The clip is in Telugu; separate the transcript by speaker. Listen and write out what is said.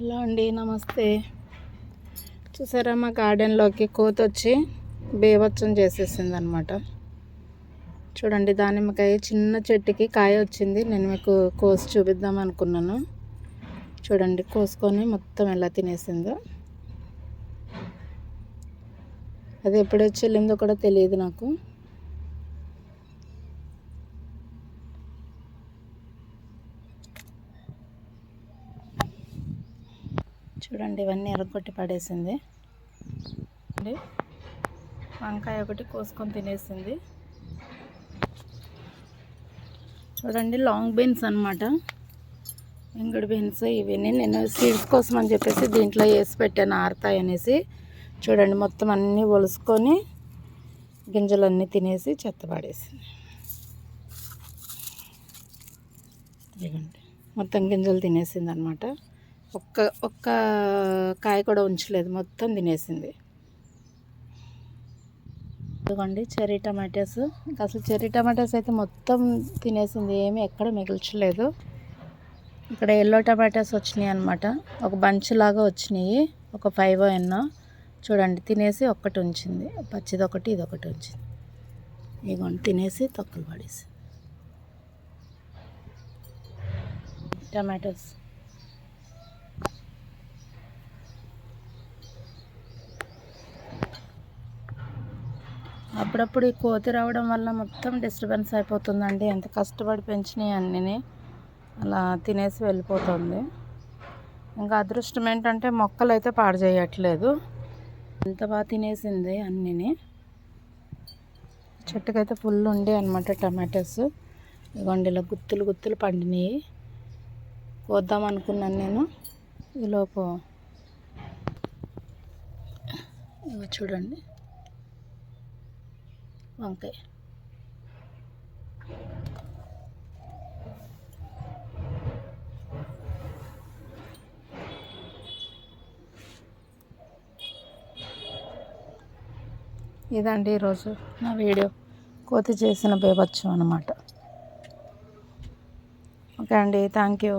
Speaker 1: హలో అండి నమస్తే. చూసారా మా గార్డెన్లోకి కోత వచ్చి బేవచ్చం చేసేసింది అనమాట చూడండి దానిమ్మకాయ చిన్న చెట్టుకి కాయ వచ్చింది. నేను మీకు కోసి చూపిద్దాం అనుకున్నాను. చూడండి కోసుకొని మొత్తం ఎలా తినేసిందో. అది ఎప్పుడు వచ్చి వెళ్ళిందో కూడా తెలియదు నాకు. చూడండి ఇవన్నీ ఎరగొట్టి పడేసింది. వంకాయ ఒకటి కోసుకొని తినేసింది. చూడండి లాంగ్ బీన్స్ అనమాట ఇంగుడు బీన్స్ ఇవన్నీ నేను సీడ్స్ కోసం అని చెప్పేసి దీంట్లో వేసి పెట్టాను ఆరుతాయి అనేసి. చూడండి మొత్తం అన్నీ ఒలుసుకొని గింజలన్నీ తినేసి చెత్త పడేసింది. మొత్తం గింజలు తినేసింది అనమాట ఒక్క ఒక్క కాయ కూడా ఉంచలేదు. మొత్తం తినేసింది. ఇదిగోండి చెర్రీ టమాటాస్. అసలు చెర్రీ టమాటాస్ అయితే మొత్తం తినేసింది. ఏమీ ఎక్కడ మిగిల్చలేదు. ఇక్కడ ఎల్లో టమాటాస్ వచ్చినాయి అనమాట ఒక బంచ్ లాగా వచ్చినాయి. ఒక ఫైవ్ ఎన్నో. చూడండి తినేసి ఒక్కటి ఉంచింది. పచ్చిది ఒకటి ఇది ఒకటి ఉంచింది. ఇదిగోండి తినేసి తొక్కలు పడేసి. టమాటోస్. అప్పుడప్పుడు ఈ కోతి రావడం వల్ల మొత్తం డిస్టర్బెన్స్ అయిపోతుందండి. ఎంత కష్టపడి పెంచినాయి అన్నీ అలా తినేసి వెళ్ళిపోతుంది. ఇంకా అదృష్టం ఏంటంటే మొక్కలు అయితే పాడు చేయట్లేదు. ఎంత బాగా తినేసింది అన్నీ చెట్టుకైతే ఫుల్ ఉండే అనమాట టమాటోస్. ఇవ్వండి ఇలా గుత్తులు గుత్తులు పండినాయి. కోద్దాం అనుకున్నాను నేను. ఈలోపు ఇవి చూడండి. వంకాయ ఇదండి ఈరోజు నా వీడియో. కోతి చేసిన బేబచ్చు అనమాట ఓకే అండి థ్యాంక్ యూ